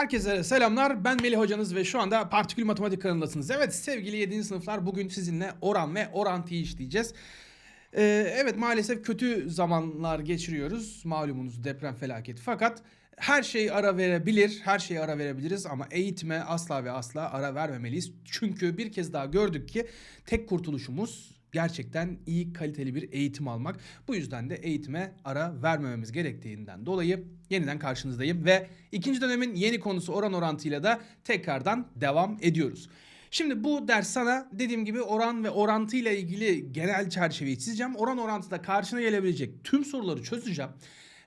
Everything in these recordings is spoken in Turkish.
Herkese selamlar. Ben Melih hocanız ve şu anda Partikül Matematik kanalındasınız. Evet sevgili 7. sınıflar bugün sizinle oran ve orantıyı işleyeceğiz. Ee, evet maalesef kötü zamanlar geçiriyoruz. Malumunuz deprem felaketi. Fakat her şey ara verebilir, her şeye ara verebiliriz ama eğitime asla ve asla ara vermemeliyiz. Çünkü bir kez daha gördük ki tek kurtuluşumuz gerçekten iyi kaliteli bir eğitim almak. Bu yüzden de eğitime ara vermememiz gerektiğinden dolayı yeniden karşınızdayım ve ikinci dönemin yeni konusu oran orantıyla da tekrardan devam ediyoruz. Şimdi bu ders sana dediğim gibi oran ve orantı ile ilgili genel çerçeveyi çizeceğim. Oran orantıda karşına gelebilecek tüm soruları çözeceğim.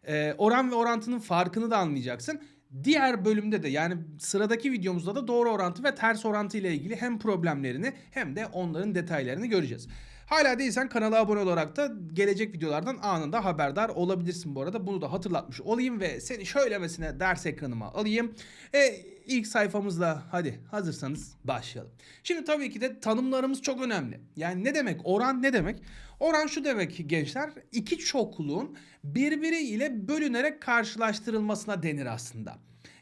Ee, oran ve orantının farkını da anlayacaksın. Diğer bölümde de yani sıradaki videomuzda da doğru orantı ve ters orantı ile ilgili hem problemlerini hem de onların detaylarını göreceğiz. Hala değilsen kanala abone olarak da gelecek videolardan anında haberdar olabilirsin bu arada. Bunu da hatırlatmış olayım ve seni şöylemesine ders ekranıma alayım. E, ilk sayfamızla hadi hazırsanız başlayalım. Şimdi tabii ki de tanımlarımız çok önemli. Yani ne demek oran ne demek? Oran şu demek gençler iki çokluğun birbiriyle bölünerek karşılaştırılmasına denir aslında.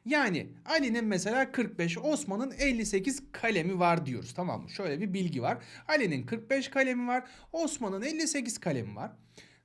Yani Ali'nin mesela 45, Osman'ın 58 kalemi var diyoruz tamam mı? Şöyle bir bilgi var. Ali'nin 45 kalemi var, Osman'ın 58 kalemi var.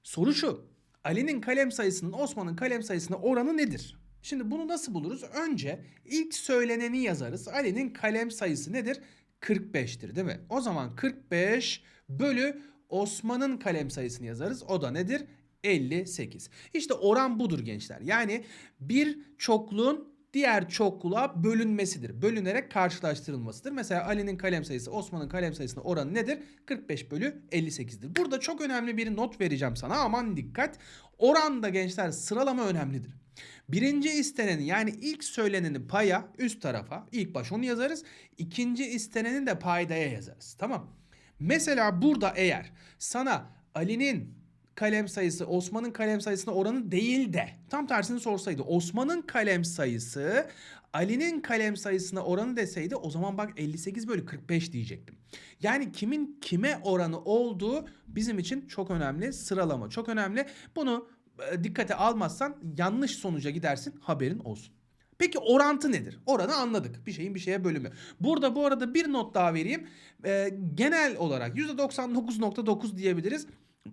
Soru şu. Ali'nin kalem sayısının Osman'ın kalem sayısına oranı nedir? Şimdi bunu nasıl buluruz? Önce ilk söyleneni yazarız. Ali'nin kalem sayısı nedir? 45'tir değil mi? O zaman 45 bölü Osman'ın kalem sayısını yazarız. O da nedir? 58. İşte oran budur gençler. Yani bir çokluğun diğer çokluğa bölünmesidir. Bölünerek karşılaştırılmasıdır. Mesela Ali'nin kalem sayısı Osman'ın kalem sayısına oranı nedir? 45 bölü 58'dir. Burada çok önemli bir not vereceğim sana. Aman dikkat. Oranda gençler sıralama önemlidir. Birinci isteneni yani ilk söyleneni paya üst tarafa ilk baş onu yazarız. İkinci isteneni de paydaya yazarız. Tamam. Mesela burada eğer sana Ali'nin kalem sayısı Osman'ın kalem sayısına oranı değil de tam tersini sorsaydı Osman'ın kalem sayısı Ali'nin kalem sayısına oranı deseydi o zaman bak 58 bölü 45 diyecektim. Yani kimin kime oranı olduğu bizim için çok önemli. Sıralama çok önemli. Bunu e, dikkate almazsan yanlış sonuca gidersin haberin olsun. Peki orantı nedir? Oranı anladık. Bir şeyin bir şeye bölümü. Burada bu arada bir not daha vereyim. Ee, genel olarak %99.9 diyebiliriz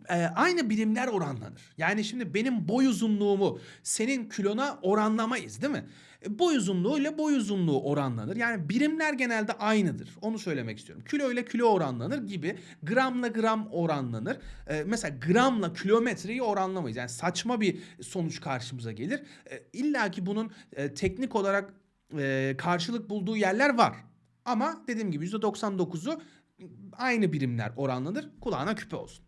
e, aynı birimler oranlanır. Yani şimdi benim boy uzunluğumu senin kilona oranlamayız değil mi? E, boy uzunluğu ile boy uzunluğu oranlanır. Yani birimler genelde aynıdır. Onu söylemek istiyorum. Kilo ile kilo oranlanır gibi gramla gram oranlanır. E, mesela gramla kilometreyi oranlamayız. Yani saçma bir sonuç karşımıza gelir. E, İlla ki bunun e, teknik olarak e, karşılık bulduğu yerler var. Ama dediğim gibi %99'u aynı birimler oranlanır. Kulağına küpe olsun.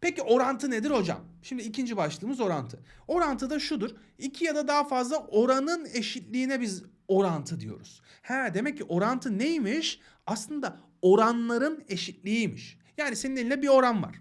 Peki orantı nedir hocam? Şimdi ikinci başlığımız orantı. Orantı da şudur. İki ya da daha fazla oranın eşitliğine biz orantı diyoruz. Ha demek ki orantı neymiş? Aslında oranların eşitliğiymiş. Yani senin elinde bir oran var.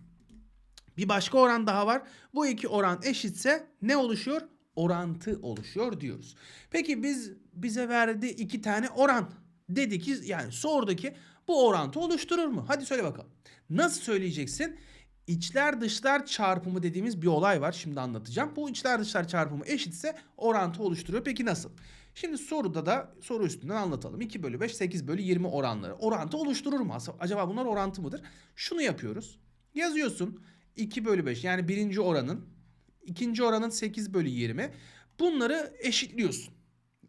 Bir başka oran daha var. Bu iki oran eşitse ne oluşuyor? Orantı oluşuyor diyoruz. Peki biz bize verdi iki tane oran. Dedi ki yani sordu ki bu orantı oluşturur mu? Hadi söyle bakalım. Nasıl söyleyeceksin? İçler dışlar çarpımı dediğimiz bir olay var. Şimdi anlatacağım. Bu içler dışlar çarpımı eşitse orantı oluşturuyor. Peki nasıl? Şimdi soruda da soru üstünden anlatalım. 2 bölü 5, 8 bölü 20 oranları. Orantı oluşturur mu? Acaba bunlar orantı mıdır? Şunu yapıyoruz. Yazıyorsun 2 bölü 5 yani birinci oranın, ikinci oranın 8 bölü 20. Bunları eşitliyorsun.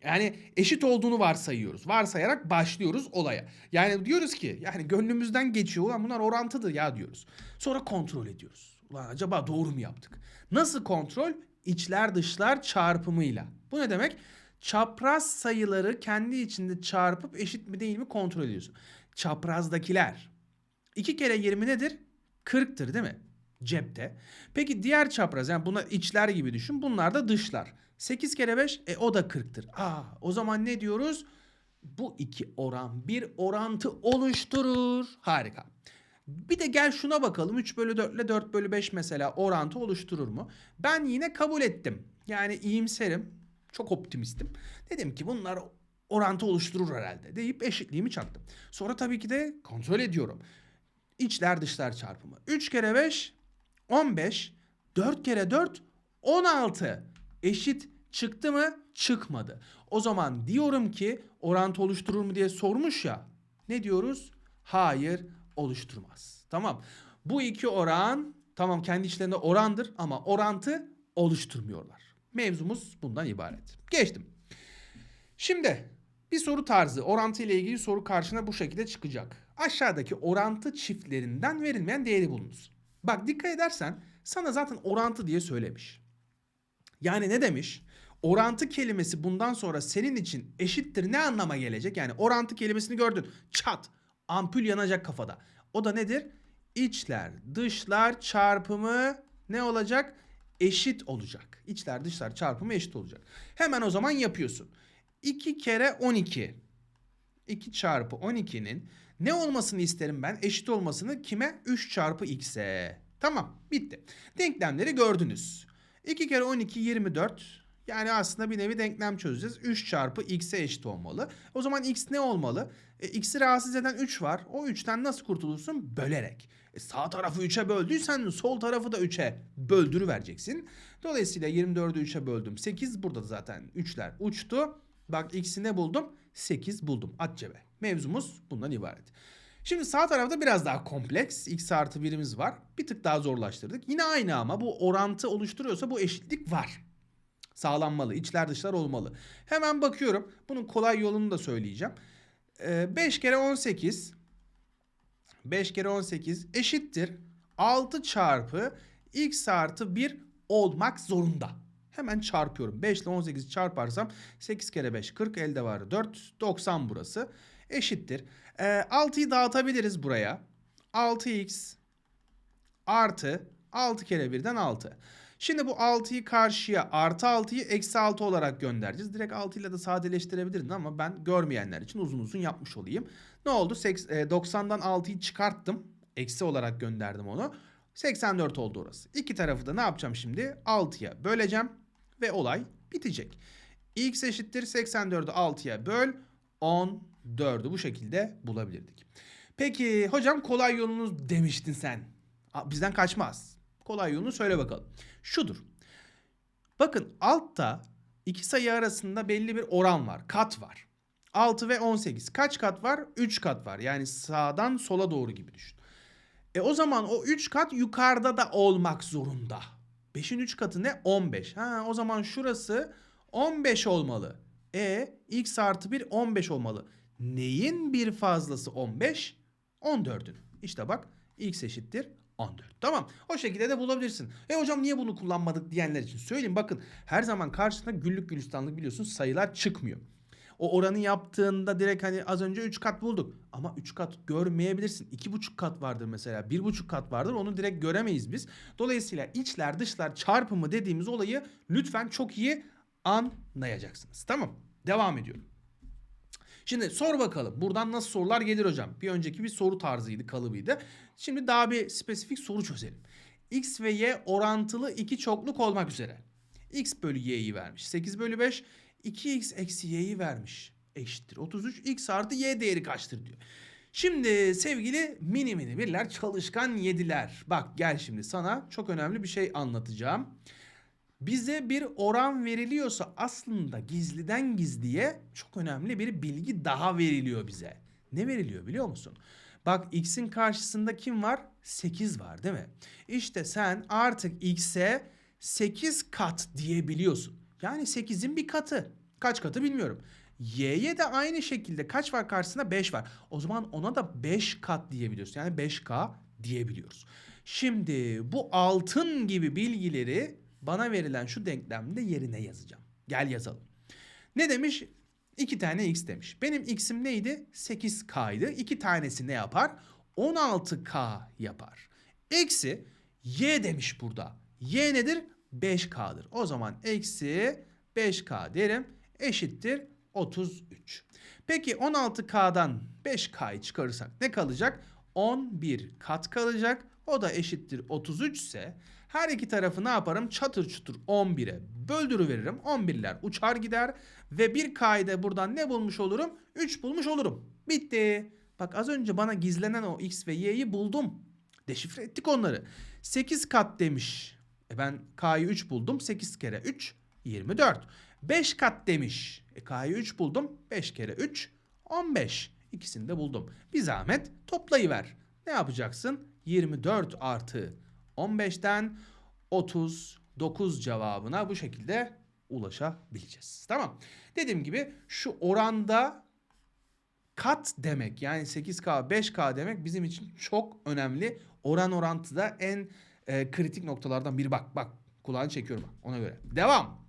Yani eşit olduğunu varsayıyoruz. Varsayarak başlıyoruz olaya. Yani diyoruz ki yani gönlümüzden geçiyor. Ulan bunlar orantıdır ya diyoruz. Sonra kontrol ediyoruz. Ulan acaba doğru mu yaptık? Nasıl kontrol? İçler dışlar çarpımıyla. Bu ne demek? Çapraz sayıları kendi içinde çarpıp eşit mi değil mi kontrol ediyorsun. Çaprazdakiler. 2 kere 20 nedir? 40'tır değil mi? cepte. Peki diğer çapraz yani buna içler gibi düşün. Bunlar da dışlar. 8 kere 5 e o da 40'tır. Aa o zaman ne diyoruz? Bu iki oran bir orantı oluşturur. Harika. Bir de gel şuna bakalım. 3 bölü 4 ile 4 bölü 5 mesela orantı oluşturur mu? Ben yine kabul ettim. Yani iyimserim. Çok optimistim. Dedim ki bunlar orantı oluşturur herhalde deyip eşitliğimi çaktım. Sonra tabii ki de kontrol ediyorum. İçler dışlar çarpımı. 3 kere 5 15. 4 kere 4 16. Eşit çıktı mı? Çıkmadı. O zaman diyorum ki orantı oluşturur mu diye sormuş ya. Ne diyoruz? Hayır oluşturmaz. Tamam. Bu iki oran tamam kendi içlerinde orandır ama orantı oluşturmuyorlar. Mevzumuz bundan ibaret. Geçtim. Şimdi bir soru tarzı orantı ile ilgili soru karşına bu şekilde çıkacak. Aşağıdaki orantı çiftlerinden verilmeyen değeri bulunuz. Bak dikkat edersen sana zaten orantı diye söylemiş. Yani ne demiş? Orantı kelimesi bundan sonra senin için eşittir ne anlama gelecek? Yani orantı kelimesini gördün. Çat. Ampul yanacak kafada. O da nedir? İçler, dışlar çarpımı ne olacak? Eşit olacak. İçler, dışlar çarpımı eşit olacak. Hemen o zaman yapıyorsun. 2 kere 12. 2 çarpı 12'nin ne olmasını isterim ben? Eşit olmasını kime? 3 çarpı x'e. Tamam bitti. Denklemleri gördünüz. 2 kere 12 24. Yani aslında bir nevi denklem çözeceğiz. 3 çarpı x'e eşit olmalı. O zaman x ne olmalı? E, x'i rahatsız eden 3 var. O 3'ten nasıl kurtulursun? Bölerek. E, sağ tarafı 3'e böldüysen sol tarafı da 3'e böldürüvereceksin. Dolayısıyla 24'ü 3'e böldüm. 8 burada da zaten 3'ler uçtu. Bak x'i ne buldum? 8 buldum. At cebe. Mevzumuz bundan ibaret. Şimdi sağ tarafta biraz daha kompleks. X artı birimiz var. Bir tık daha zorlaştırdık. Yine aynı ama bu orantı oluşturuyorsa bu eşitlik var. Sağlanmalı. İçler dışlar olmalı. Hemen bakıyorum. Bunun kolay yolunu da söyleyeceğim. Ee, 5 kere 18 5 kere 18 eşittir 6 çarpı x artı 1 olmak zorunda. Hemen çarpıyorum. 5 ile 18 çarparsam 8 kere 5 40 elde var 4 90 burası eşittir. Ee, 6'yı dağıtabiliriz buraya. 6x artı 6 kere 1'den 6. Şimdi bu 6'yı karşıya artı 6'yı eksi 6 olarak göndereceğiz. Direkt 6 ile de sadeleştirebilirdin ama ben görmeyenler için uzun uzun yapmış olayım. Ne oldu? Seks- e, 90'dan 6'yı çıkarttım. Eksi olarak gönderdim onu. 84 oldu orası. İki tarafı da ne yapacağım şimdi? 6'ya böleceğim ve olay bitecek. x eşittir 84'ü 6'ya böl 14'ü bu şekilde bulabilirdik. Peki hocam kolay yolunuz demiştin sen. Bizden kaçmaz. Kolay yolunu söyle bakalım. Şudur. Bakın altta iki sayı arasında belli bir oran var. Kat var. 6 ve 18. Kaç kat var? 3 kat var. Yani sağdan sola doğru gibi düşün. E o zaman o 3 kat yukarıda da olmak zorunda. 5'in 3 katı ne? 15. Ha o zaman şurası 15 olmalı. E x artı 1 15 olmalı. Neyin bir fazlası 15? 14'ün. İşte bak x eşittir 14. Tamam. O şekilde de bulabilirsin. E hocam niye bunu kullanmadık diyenler için söyleyeyim. Bakın her zaman karşısında güllük gülistanlık biliyorsun sayılar çıkmıyor. O oranı yaptığında direkt hani az önce 3 kat bulduk. Ama 3 kat görmeyebilirsin. 2,5 kat vardır mesela. 1,5 kat vardır. Onu direkt göremeyiz biz. Dolayısıyla içler dışlar çarpımı dediğimiz olayı lütfen çok iyi anlayacaksınız. Tamam. Devam ediyorum. Şimdi sor bakalım. Buradan nasıl sorular gelir hocam? Bir önceki bir soru tarzıydı, kalıbıydı. Şimdi daha bir spesifik soru çözelim. X ve Y orantılı iki çokluk olmak üzere. X bölü Y'yi vermiş. 8 bölü 5. 2X eksi Y'yi vermiş. Eşittir. 33. X artı Y değeri kaçtır diyor. Şimdi sevgili mini mini birler çalışkan yediler. Bak gel şimdi sana çok önemli bir şey anlatacağım. Bize bir oran veriliyorsa aslında gizliden gizliye çok önemli bir bilgi daha veriliyor bize. Ne veriliyor biliyor musun? Bak x'in karşısında kim var? 8 var değil mi? İşte sen artık x'e 8 kat diyebiliyorsun. Yani 8'in bir katı. Kaç katı bilmiyorum. Y'ye de aynı şekilde kaç var karşısında? 5 var. O zaman ona da 5 kat diyebiliyorsun. Yani 5K diyebiliyoruz. Şimdi bu altın gibi bilgileri bana verilen şu denklemde yerine yazacağım. Gel yazalım. Ne demiş? 2 tane x demiş. Benim x'im neydi? 8k'ydı. 2 tanesi ne yapar? 16k yapar. Eksi y demiş burada. Y nedir? 5k'dır. O zaman eksi 5k derim eşittir 33. Peki 16k'dan 5k'yı çıkarırsak ne kalacak? 11 kat kalacak. O da eşittir 33 ise her iki tarafı ne yaparım? Çatır çutur 11'e böldürüveririm. 11'ler uçar gider ve bir k'yı buradan ne bulmuş olurum? 3 bulmuş olurum. Bitti. Bak az önce bana gizlenen o x ve y'yi buldum. Deşifre ettik onları. 8 kat demiş. E ben k'yı 3 buldum. 8 kere 3 24. 5 kat demiş. E K'yı 3 buldum. 5 kere 3 15. İkisini de buldum. Bir zahmet toplayıver. Ne yapacaksın? 24 artı 15'ten 39 cevabına bu şekilde ulaşabileceğiz. Tamam. Dediğim gibi şu oranda kat demek yani 8K 5K demek bizim için çok önemli. Oran orantıda en e, kritik noktalardan biri. Bak bak kulağını çekiyorum ona göre. Devam.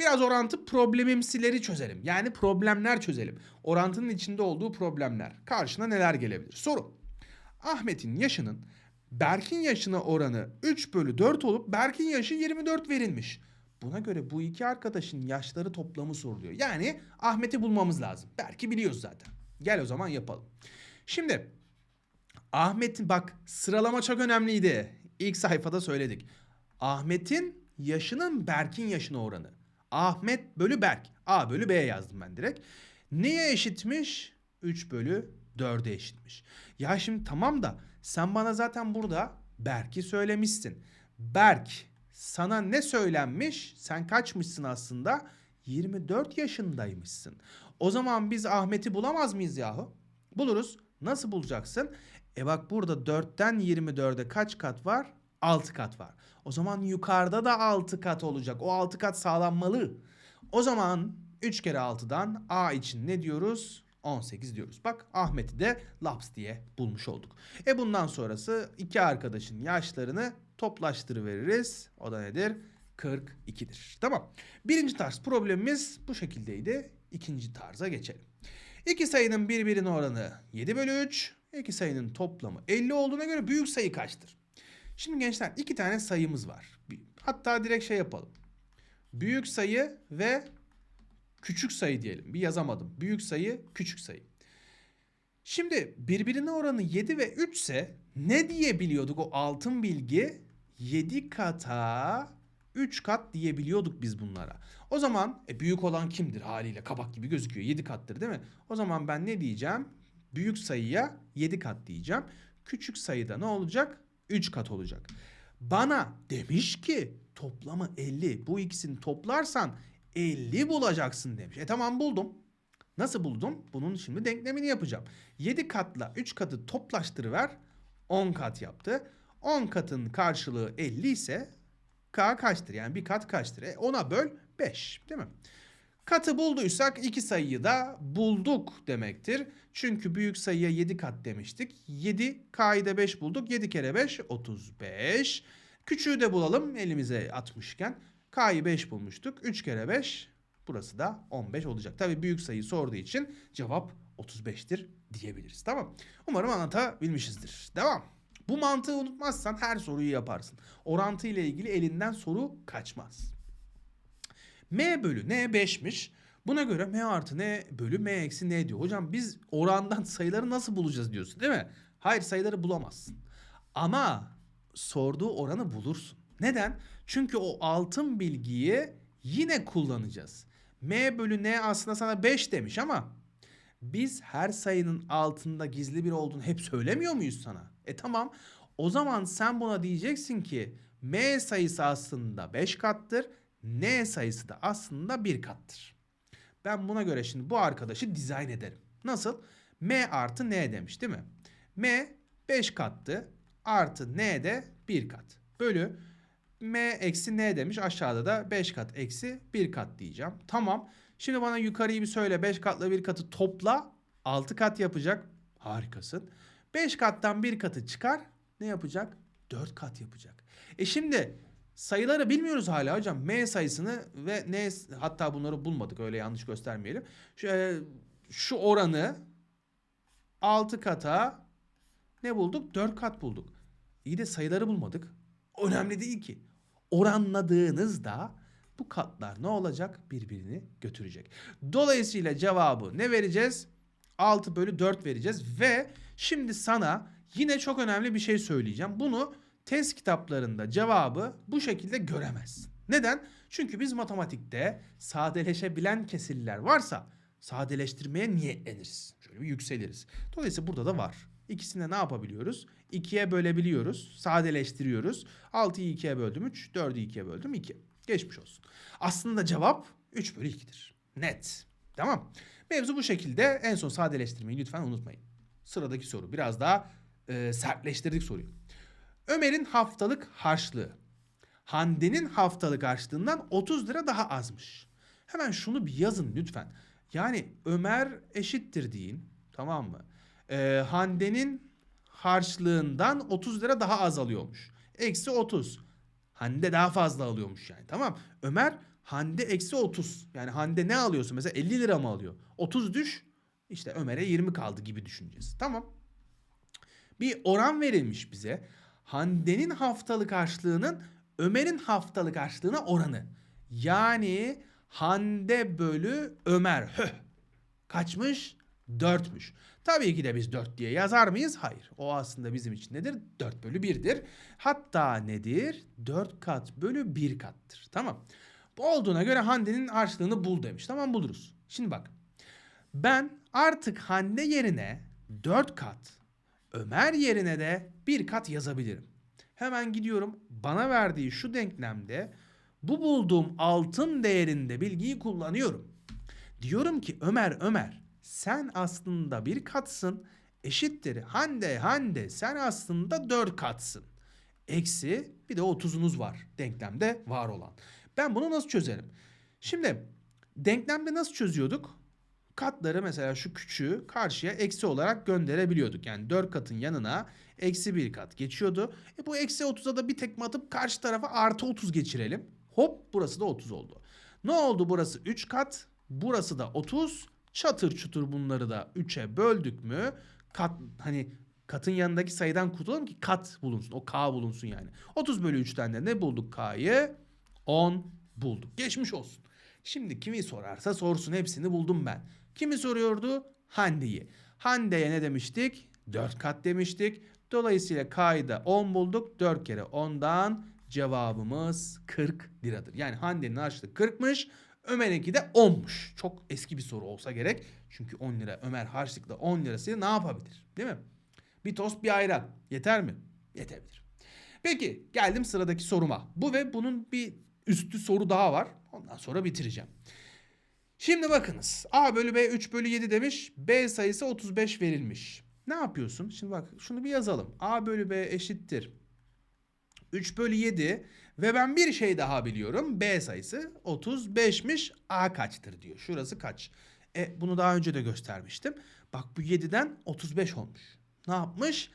Biraz orantı problemimsileri çözelim. Yani problemler çözelim. Orantının içinde olduğu problemler. Karşına neler gelebilir? Soru. Ahmet'in yaşının Berk'in yaşına oranı 3 bölü 4 olup Berk'in yaşı 24 verilmiş. Buna göre bu iki arkadaşın yaşları toplamı soruluyor. Yani Ahmet'i bulmamız lazım. Berk'i biliyoruz zaten. Gel o zaman yapalım. Şimdi Ahmet'in bak sıralama çok önemliydi. İlk sayfada söyledik. Ahmet'in yaşının Berk'in yaşına oranı. Ahmet bölü Berk. A bölü B yazdım ben direkt. Neye eşitmiş? 3 bölü 4'e eşitmiş. Ya şimdi tamam da sen bana zaten burada Berk'i söylemişsin. Berk sana ne söylenmiş? Sen kaçmışsın aslında? 24 yaşındaymışsın. O zaman biz Ahmet'i bulamaz mıyız yahu? Buluruz. Nasıl bulacaksın? E bak burada 4'ten 24'e kaç kat var? 6 kat var. O zaman yukarıda da 6 kat olacak. O 6 kat sağlanmalı. O zaman 3 kere 6'dan A için ne diyoruz? 18 diyoruz. Bak Ahmet'i de laps diye bulmuş olduk. E bundan sonrası iki arkadaşın yaşlarını toplaştırıveririz. O da nedir? 42'dir. Tamam. Birinci tarz problemimiz bu şekildeydi. İkinci tarza geçelim. İki sayının birbirine oranı 7 bölü 3. İki sayının toplamı 50 olduğuna göre büyük sayı kaçtır? Şimdi gençler iki tane sayımız var. Hatta direkt şey yapalım. Büyük sayı ve küçük sayı diyelim. Bir yazamadım. Büyük sayı, küçük sayı. Şimdi birbirine oranı 7 ve 3 ise ne diyebiliyorduk o altın bilgi? 7 kata 3 kat diyebiliyorduk biz bunlara. O zaman e, büyük olan kimdir haliyle kabak gibi gözüküyor 7 kattır değil mi? O zaman ben ne diyeceğim? Büyük sayıya 7 kat diyeceğim. Küçük sayıda ne olacak? 3 kat olacak. Bana demiş ki toplamı 50. Bu ikisini toplarsan 50 bulacaksın demiş. E tamam buldum. Nasıl buldum? Bunun şimdi denklemini yapacağım. 7 katla 3 katı toplaştırıver 10 kat yaptı. 10 katın karşılığı 50 ise K kaçtır? Yani bir kat kaçtır? E ona böl 5 değil mi? Katı bulduysak iki sayıyı da bulduk demektir. Çünkü büyük sayıya 7 kat demiştik. 7 K'yı da 5 bulduk. 7 kere 5 35. Küçüğü de bulalım elimize atmışken. K'yı 5 bulmuştuk. 3 kere 5 burası da 15 olacak. Tabi büyük sayı sorduğu için cevap 35'tir diyebiliriz. Tamam. Umarım anlatabilmişizdir. Devam. Bu mantığı unutmazsan her soruyu yaparsın. Orantı ile ilgili elinden soru kaçmaz. M bölü N 5'miş. Buna göre M artı N bölü M eksi N diyor. Hocam biz orandan sayıları nasıl bulacağız diyorsun değil mi? Hayır sayıları bulamazsın. Ama sorduğu oranı bulursun. Neden? Çünkü o altın bilgiyi yine kullanacağız. M bölü N aslında sana 5 demiş ama biz her sayının altında gizli bir olduğunu hep söylemiyor muyuz sana? E tamam. O zaman sen buna diyeceksin ki M sayısı aslında 5 kattır. N sayısı da aslında 1 kattır. Ben buna göre şimdi bu arkadaşı dizayn ederim. Nasıl? M artı N demiş değil mi? M 5 kattı. Artı N de 1 kat. Bölü M eksi N demiş. Aşağıda da 5 kat eksi 1 kat diyeceğim. Tamam. Şimdi bana yukarıyı bir söyle. 5 katla 1 katı topla. 6 kat yapacak. Harikasın. 5 kattan 1 katı çıkar. Ne yapacak? 4 kat yapacak. E şimdi sayıları bilmiyoruz hala hocam. M sayısını ve N hatta bunları bulmadık. Öyle yanlış göstermeyelim. Şu, e, şu oranı 6 kata ne bulduk? 4 kat bulduk. İyi de sayıları bulmadık. Önemli değil ki. Oranladığınızda bu katlar ne olacak? Birbirini götürecek. Dolayısıyla cevabı ne vereceğiz? 6 bölü 4 vereceğiz ve şimdi sana yine çok önemli bir şey söyleyeceğim. Bunu test kitaplarında cevabı bu şekilde göremezsin. Neden? Çünkü biz matematikte sadeleşebilen kesirler varsa sadeleştirmeye niyetleniriz. Şöyle bir yükseliriz. Dolayısıyla burada da var. İkisine ne yapabiliyoruz? 2'ye bölebiliyoruz. Sadeleştiriyoruz. 6'yı 2'ye böldüm 3. 4'ü 2'ye böldüm 2. Geçmiş olsun. Aslında cevap 3 bölü 2'dir. Net. Tamam. Mevzu bu şekilde. En son sadeleştirmeyi lütfen unutmayın. Sıradaki soru. Biraz daha e, sertleştirdik soruyu. Ömer'in haftalık harçlığı. Hande'nin haftalık harçlığından 30 lira daha azmış. Hemen şunu bir yazın lütfen. Yani Ömer eşittir deyin. Tamam mı? Ee, Hande'nin harçlığından 30 lira daha az alıyormuş. Eksi 30. Hande daha fazla alıyormuş yani. Tamam. Ömer Hande eksi 30. Yani Hande ne alıyorsun? Mesela 50 lira mı alıyor? 30 düş. İşte Ömer'e 20 kaldı gibi düşüneceğiz. Tamam. Bir oran verilmiş bize. Hande'nin haftalık harçlığının Ömer'in haftalık harçlığına oranı. Yani Hande bölü Ömer. Höh. Kaçmış? 4'müş. Tabii ki de biz 4 diye yazar mıyız? Hayır. O aslında bizim için nedir? 4 bölü 1'dir. Hatta nedir? 4 kat bölü 1 kattır. Tamam. Bu olduğuna göre Hande'nin harçlığını bul demiş. Tamam buluruz. Şimdi bak. Ben artık Hande yerine 4 kat, Ömer yerine de 1 kat yazabilirim. Hemen gidiyorum. Bana verdiği şu denklemde bu bulduğum altın değerinde bilgiyi kullanıyorum. Diyorum ki Ömer Ömer sen aslında bir katsın eşittir Hande Hande sen aslında 4 katsın. Eksi bir de 30'unuz var denklemde var olan. Ben bunu nasıl çözerim? Şimdi denklemde nasıl çözüyorduk? Katları mesela şu küçüğü karşıya eksi olarak gönderebiliyorduk. Yani 4 katın yanına eksi 1 kat geçiyordu. E bu eksi 30'a da bir tekme atıp karşı tarafa artı 30 geçirelim. Hop burası da 30 oldu. Ne oldu burası 3 kat. Burası da 30. Çatır çutur bunları da 3'e böldük mü? Kat hani katın yanındaki sayıdan kurtulalım ki kat bulunsun. O k bulunsun yani. 30 bölü 3'ten de ne bulduk k'yı? 10 bulduk. Geçmiş olsun. Şimdi kimi sorarsa sorsun hepsini buldum ben. Kimi soruyordu? Hande'yi. Hande'ye ne demiştik? 4 kat demiştik. Dolayısıyla K'yı da 10 bulduk. 4 kere 10'dan cevabımız 40 liradır. Yani Hande'nin harçlığı 40'mış. Ömer'inki de 10'muş. Çok eski bir soru olsa gerek. Çünkü 10 lira Ömer harçlıkla 10 lirasıyla ne yapabilir? Değil mi? Bir tost bir ayran. Yeter mi? Yetebilir. Peki geldim sıradaki soruma. Bu ve bunun bir üstü soru daha var. Ondan sonra bitireceğim. Şimdi bakınız. A bölü B 3 bölü 7 demiş. B sayısı 35 verilmiş. Ne yapıyorsun? Şimdi bak şunu bir yazalım. A bölü B eşittir. 3 bölü 7 ve ben bir şey daha biliyorum. B sayısı 35'miş. A kaçtır diyor. Şurası kaç? E bunu daha önce de göstermiştim. Bak bu 7'den 35 olmuş. Ne yapmış?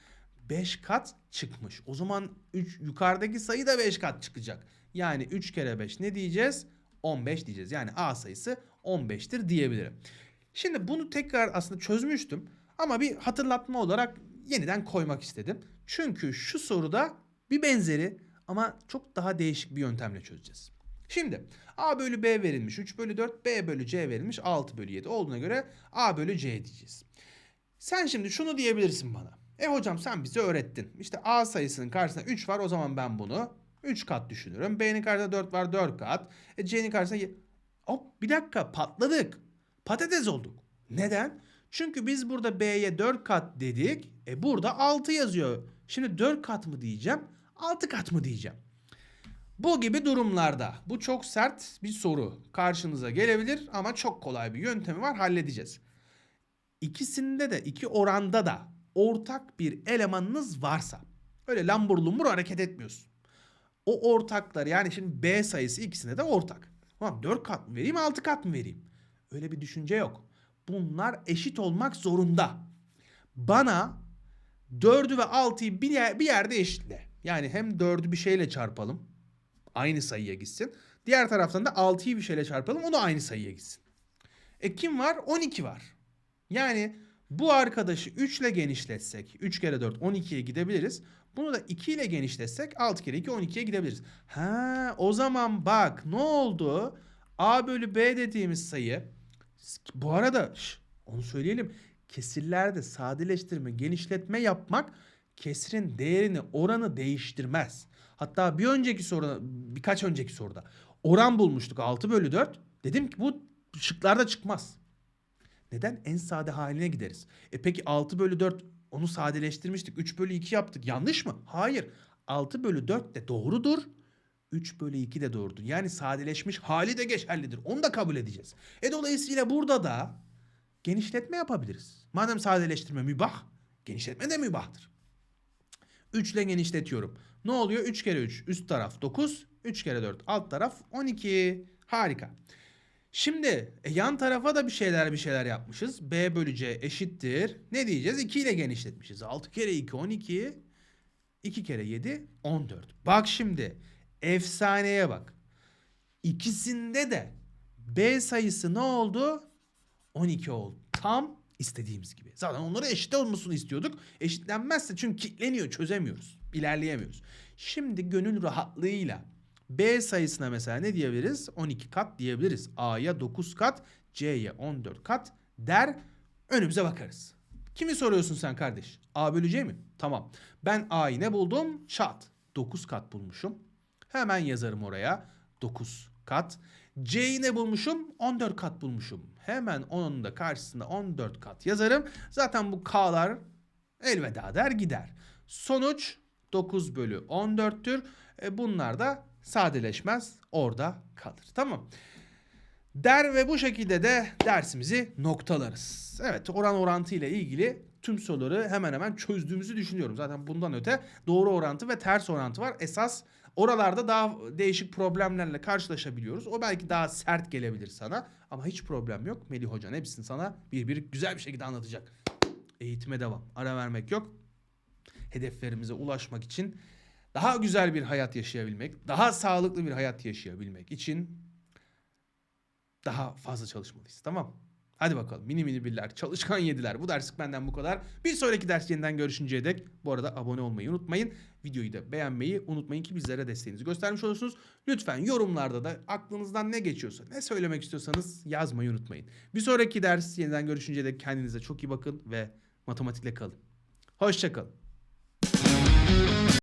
5 kat çıkmış. O zaman 3 yukarıdaki sayı da 5 kat çıkacak. Yani 3 kere 5 ne diyeceğiz? 15 diyeceğiz. Yani A sayısı 15'tir diyebilirim. Şimdi bunu tekrar aslında çözmüştüm. Ama bir hatırlatma olarak yeniden koymak istedim. Çünkü şu soruda bir benzeri ama çok daha değişik bir yöntemle çözeceğiz. Şimdi A bölü B verilmiş 3 bölü 4, B bölü C verilmiş 6 bölü 7 olduğuna göre A bölü C diyeceğiz. Sen şimdi şunu diyebilirsin bana. E hocam sen bize öğrettin. İşte A sayısının karşısında 3 var o zaman ben bunu 3 kat düşünürüm. B'nin karşısında 4 var 4 kat. E C'nin karşısında... Hop bir dakika patladık. Patates olduk. Neden? Çünkü biz burada B'ye 4 kat dedik. E burada 6 yazıyor. Şimdi 4 kat mı diyeceğim? 6 kat mı diyeceğim? Bu gibi durumlarda bu çok sert bir soru karşınıza gelebilir ama çok kolay bir yöntemi var halledeceğiz. İkisinde de iki oranda da ortak bir elemanınız varsa öyle lambur lumbur hareket etmiyorsun. O ortaklar yani şimdi B sayısı ikisine de ortak. Tamam 4 kat mı vereyim 6 kat mı vereyim? Öyle bir düşünce yok. Bunlar eşit olmak zorunda. Bana 4'ü ve 6'yı bir, yer- bir yerde eşitle. Yani hem 4'ü bir şeyle çarpalım. Aynı sayıya gitsin. Diğer taraftan da 6'yı bir şeyle çarpalım. O da aynı sayıya gitsin. E kim var? 12 var. Yani bu arkadaşı 3 ile genişletsek 3 kere 4 12'ye gidebiliriz. Bunu da 2 ile genişletsek 6 kere 2 12'ye gidebiliriz. Ha o zaman bak ne oldu? A bölü B dediğimiz sayı bu arada şş, onu söyleyelim. Kesirlerde sadeleştirme, genişletme yapmak kesrin değerini, oranı değiştirmez. Hatta bir önceki soruda, birkaç önceki soruda oran bulmuştuk 6 bölü 4. Dedim ki bu şıklarda çıkmaz. Neden? En sade haline gideriz. E peki 6 bölü 4 onu sadeleştirmiştik. 3 bölü 2 yaptık. Yanlış mı? Hayır. 6 bölü 4 de doğrudur. 3 bölü 2 de doğrudur. Yani sadeleşmiş hali de geçerlidir. Onu da kabul edeceğiz. E dolayısıyla burada da genişletme yapabiliriz. Madem sadeleştirme mübah, genişletme de mübahtır. 3 ile genişletiyorum. Ne oluyor? 3 kere 3 üst taraf 9, 3 kere 4 alt taraf 12. Harika. Şimdi e, yan tarafa da bir şeyler bir şeyler yapmışız. B bölü C eşittir. Ne diyeceğiz? 2 ile genişletmişiz. 6 kere 2 12. 2 kere 7 14. Bak şimdi efsaneye bak. İkisinde de B sayısı ne oldu? 12 oldu. Tam istediğimiz gibi. Zaten onları eşit olmasını istiyorduk. Eşitlenmezse çünkü kilitleniyor çözemiyoruz. İlerleyemiyoruz. Şimdi gönül rahatlığıyla B sayısına mesela ne diyebiliriz? 12 kat diyebiliriz. A'ya 9 kat, C'ye 14 kat der. Önümüze bakarız. Kimi soruyorsun sen kardeş? A bölü C mi? Tamam. Ben A'yı ne buldum? Şat. 9 kat bulmuşum. Hemen yazarım oraya. 9 kat. C'yi ne bulmuşum? 14 kat bulmuşum. Hemen onun da karşısında 14 kat yazarım. Zaten bu K'lar elveda der gider. Sonuç 9 bölü 14'tür. E bunlar da sadeleşmez orada kalır. Tamam. Der ve bu şekilde de dersimizi noktalarız. Evet oran orantı ile ilgili tüm soruları hemen hemen çözdüğümüzü düşünüyorum. Zaten bundan öte doğru orantı ve ters orantı var. Esas oralarda daha değişik problemlerle karşılaşabiliyoruz. O belki daha sert gelebilir sana ama hiç problem yok. Melih Hocan hepsini sana bir bir güzel bir şekilde anlatacak. Eğitime devam. Ara vermek yok. Hedeflerimize ulaşmak için daha güzel bir hayat yaşayabilmek, daha sağlıklı bir hayat yaşayabilmek için daha fazla çalışmalıyız. Tamam. Hadi bakalım mini mini birler, çalışkan yediler. Bu derslik benden bu kadar. Bir sonraki ders yeniden görüşünceye dek bu arada abone olmayı unutmayın. Videoyu da beğenmeyi unutmayın ki bizlere desteğinizi göstermiş olursunuz. Lütfen yorumlarda da aklınızdan ne geçiyorsa, ne söylemek istiyorsanız yazmayı unutmayın. Bir sonraki ders yeniden görüşünceye dek kendinize çok iyi bakın ve matematikle kalın. Hoşçakalın.